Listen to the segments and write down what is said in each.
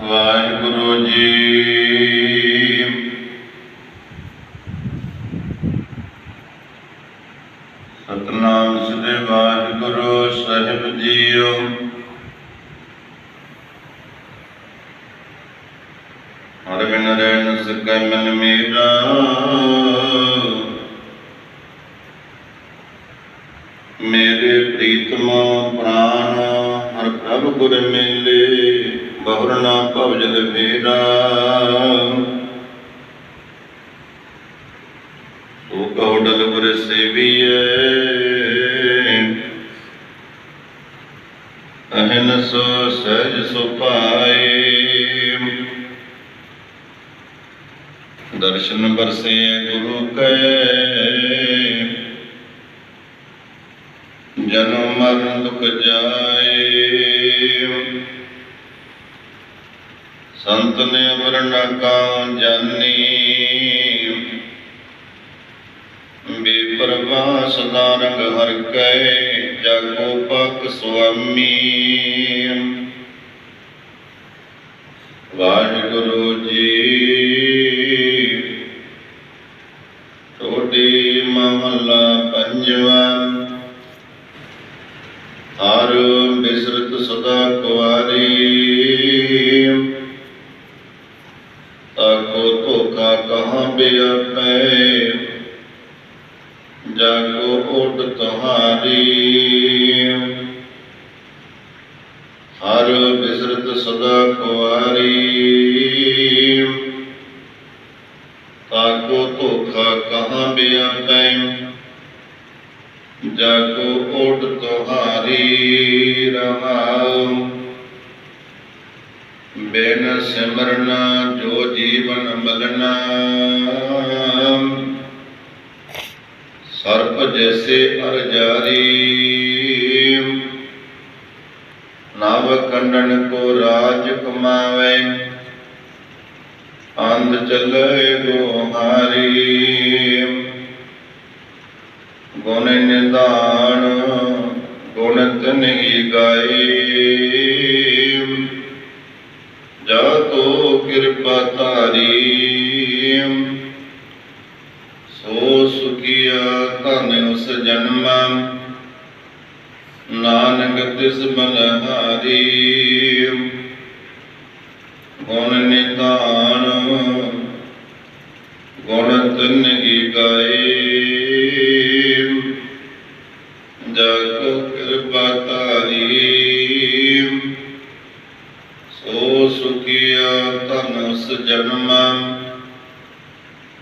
ਵਾਹਿਗੁਰੂ ਜੀ। ਸਤਨਾਮ ਸ੍ਰੀ ਵਾਹਿਗੁਰੂ ਸਾਹਿਬ ਜੀਓ। ਹਰ ਬਿਨ ਰਹਿ ਸਕੈ ਮਨ ਮੇਰਾ। ਮੇਰੇ ਪ੍ਰੀਤਮ ਪ੍ਰਾਨ ਹਰ ਪ੍ਰਭ ਗੁਰ ਮਿਲੇ। ਬਹੁਰ ਨਾ ਭਵ ਜਲ ਮੇਰਾ ਕਹੋ ਡਲ ਗੁਰ ਸੇਵੀਐ ਅਹਨ ਸੋ ਸਹਿਜ ਸੁਭਾਏ ਦਰਸ਼ਨ ਬਰਸੇ ਗੁਰੂ ਕੈ। ਜਨਮ ਮਰਨ ਦੁਖ ਜਾਏ। ਸੰਤ ਨੇ ਵਰਣਾ ਕਾ ਜਾਨੀ। ਬੇਪਰਵਾਹ ਸਦਾ ਰੰਗ ਹਰ ਕੈ, ਜਾਗੋ ਪਕ ਸੁਆਮੀ। ਵਾਹਿਗੁਰੂ ਜੀ ਟੋਡੀ ਮਹਲਾ ਪੰਜਵਾ। ਹਰ ਬਿਸਰਤ ਸਦਾ ਕੁਆਰੀ ਤਾਕੋ ਧੋਖਾ ਕਹਾਂ ਬਿਆਪੈ? ਜਾਗੋ ਓਟ ਤੁਹਾਰੀ। ਹਰ ਬਿਸਰਤ ਸਦਾ ਕੁਵਾਰੀ ਤਾਕੋ ਧੋਖਾ ਕਹਾਂ ਬਿਆਪੈ? ਜਾਗੋ ਓਟ ਤੁਹਾਰੀ ਰਹਾਉ। ਬਿਨ ਸਿਮਰਨਾ ਜੋ ਜੀਵਨ ਮਲਨਾ। ਸਰਪ ਜੈਸੇ ਅਰਜਾਰੀ ਨਵ ਕੰਡਨ ਕੋ ਰਾਜ ਕਮਾਵੇ। ਅੰਧ ਚੱਲੇ ਗੋਹਾਰੀ ਗੁਣ ਨਿਦਾਨ ਗੁਣ ਤਨਹੀ ਗਾਏ ਜਾ ਤੋ ਕਿਰਪਾ ਸੋ ਸੁਖੀਆ ਧਨ ਉਸ ਜਨਮ ਨਾਨਕ ਤਿਸ ਬਲਹਾਰੀ ਗੁਣ ਨਿਦਾਨ ਸੁਖੀਆ ਧਨ ਉਸ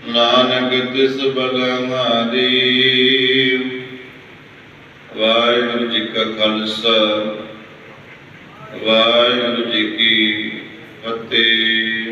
ਨਾਨਕ ਤਿਸ ਬਲਹਾਰੀ ਵਾਹਿਗੁਰੂ ਜੀ ਕਾ ਖਾਲਸਾ ਵਾਹਿਗੁਰੂ ਜੀ ਕੀ ਫਤਿਹ।